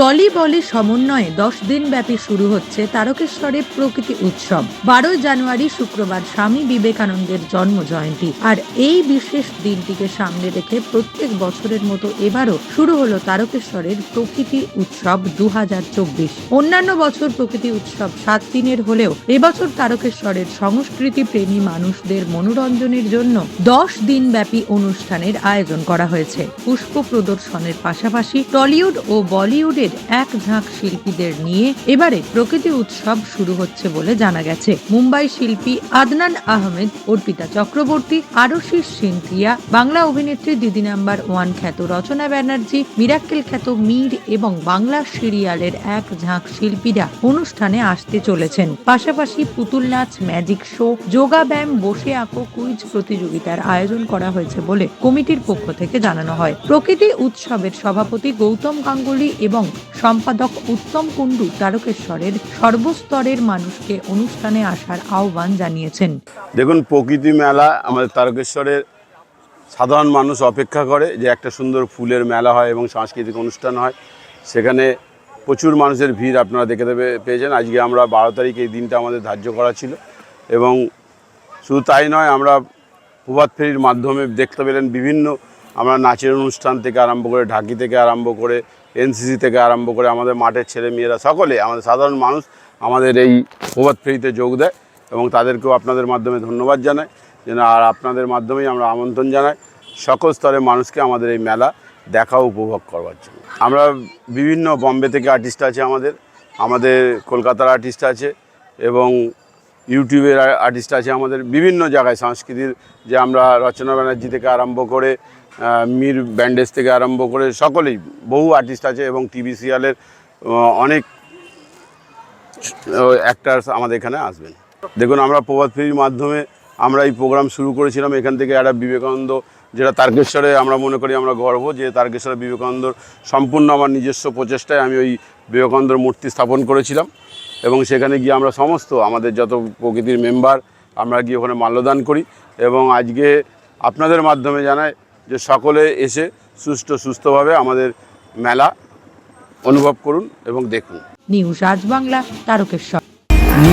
Trolley বলি সমন্বয়ে দশ দিন ব্যাপী শুরু হচ্ছে তারকেশ্বরে প্রকৃতি উৎসব। বারোই জানুয়ারি শুক্রবার স্বামী বিবেকানন্দের জন্ম জয়ন্তী আর এই বিশেষ দিনটিকে সামনে রেখে প্রত্যেক বছরের মতো এবারও শুরু হলো তারকেশ্বরের প্রকৃতি উৎসব দুহাজার চব্বিশ। অন্যান্য বছর প্রকৃতি উৎসব সাত দিনের হলেও এবছর তারকেশ্বরের সংস্কৃতি প্রেমী মানুষদের মনোরঞ্জনের জন্য দশ দিন ব্যাপী অনুষ্ঠানের আয়োজন করা হয়েছে। পুষ্প প্রদর্শনের পাশাপাশি টলিউড ও বলিউডের এক ঝাঁক শিল্পীদের নিয়ে এবারে প্রকৃতি উৎসব শুরু হচ্ছে বলে জানা গেছে। মুম্বাই শিল্পী আদনান আহমেদ, অর্পিতা চক্রবর্তী আরশিস সিনথিয়া, বাংলা অভিনেত্রী দিদি নাম্বার ওয়ান খ্যাত রচনা ব্যানার্জি, মিরাক্কেল খ্যাত মীর এবং বাংলা সিরিয়ালের এক ঝাঁক শিল্পীরা অনুষ্ঠানে আসতে চলেছেন। পাশাপাশি পুতুল নাচ, ম্যাজিক শো, যোগা ব্যায়াম, বসে আঁকো, কুইজ প্রতিযোগিতার আয়োজন করা হয়েছে বলে কমিটির পক্ষ থেকে জানানো হয়। প্রকৃতি উৎসবের সভাপতি গৌতম গাঙ্গুলি এবং সম্পাদক উত্তম কুণ্ডু তারকেশ্বরের সর্বস্তরের মানুষকে অনুষ্ঠানে আসার আহ্বান জানিয়েছেন। দেখুন, প্রকৃতি মেলা আমাদের তারকেশ্বরের সাধারণ মানুষ অপেক্ষা করে যে একটা সুন্দর ফুলের মেলা হয় এবং সাংস্কৃতিক অনুষ্ঠান হয়। সেখানে প্রচুর মানুষের ভিড় আপনারা দেখে দেবে, পেয়েছেন। আজকে আমরা বারো তারিখ এই দিনটা আমাদের ধার্য করা ছিল এবং শুধু তাই নয়, আমরা প্রভাত ফেরির মাধ্যমে দেখতে পেলেন বিভিন্ন, আমরা নাচের অনুষ্ঠান থেকে আরম্ভ করে, ঢাকি থেকে আরম্ভ করে এনসিসি থেকে আরম্ভ করে আমাদের মাঠের ছেলে মেয়েরা সকলে, আমাদের সাধারণ মানুষ আমাদের এই প্রভাত ফেরিতে যোগ দেয় এবং তাদেরকেও আপনাদের মাধ্যমে ধন্যবাদ জানাই। যেন আর আপনাদের মাধ্যমেই আমরা আমন্ত্রণ জানাই। সকল স্তরের মানুষকে আমাদের এই মেলা দেখা উপভোগ করবার জন্য। আমরা বিভিন্ন বম্বে থেকে আর্টিস্ট আছে আমাদের আমাদের কলকাতার আর্টিস্ট আছে এবং ইউটিউবের আর্টিস্ট আছে আমাদের। বিভিন্ন জায়গায় সংস্কৃতির যে আমরা রচনা ব্যানার্জি থেকে আরম্ভ করে মীর ব্যান্ডেজ থেকে আরম্ভ করে সকলেই, বহু আর্টিস্ট আছে এবং টিভি সিরিয়ালের অনেক অ্যাক্টার্স আমাদের এখানে আসবেন। দেখুন, আমরা প্রভাত ফেরির মাধ্যমে আমরা এই প্রোগ্রাম শুরু করেছিলাম। এখান থেকে একটা বিবেকানন্দ, যেটা তারকেশ্বরে আমরা মনে করি আমরা গর্ব, যে তারকেশ্বরে বিবেকানন্দর সম্পূর্ণ আমার নিজস্ব প্রচেষ্টায় আমি ওই বিবেকানন্দর মূর্তি স্থাপন করেছিলাম। এবং সেখানে গিয়ে আমরা সমস্ত, আমাদের যত প্রকৃতির মেম্বার আমরা গিয়ে ওখানে মাল্যদান করি। এবং আজকে আপনাদের মাধ্যমে জানাই যে সকলে এসে সুষ্ঠু সুস্থভাবে আমাদের মেলা অনুভব করুন এবং দেখুন। নিউজ আজ বাংলা, তারকেশ্বর।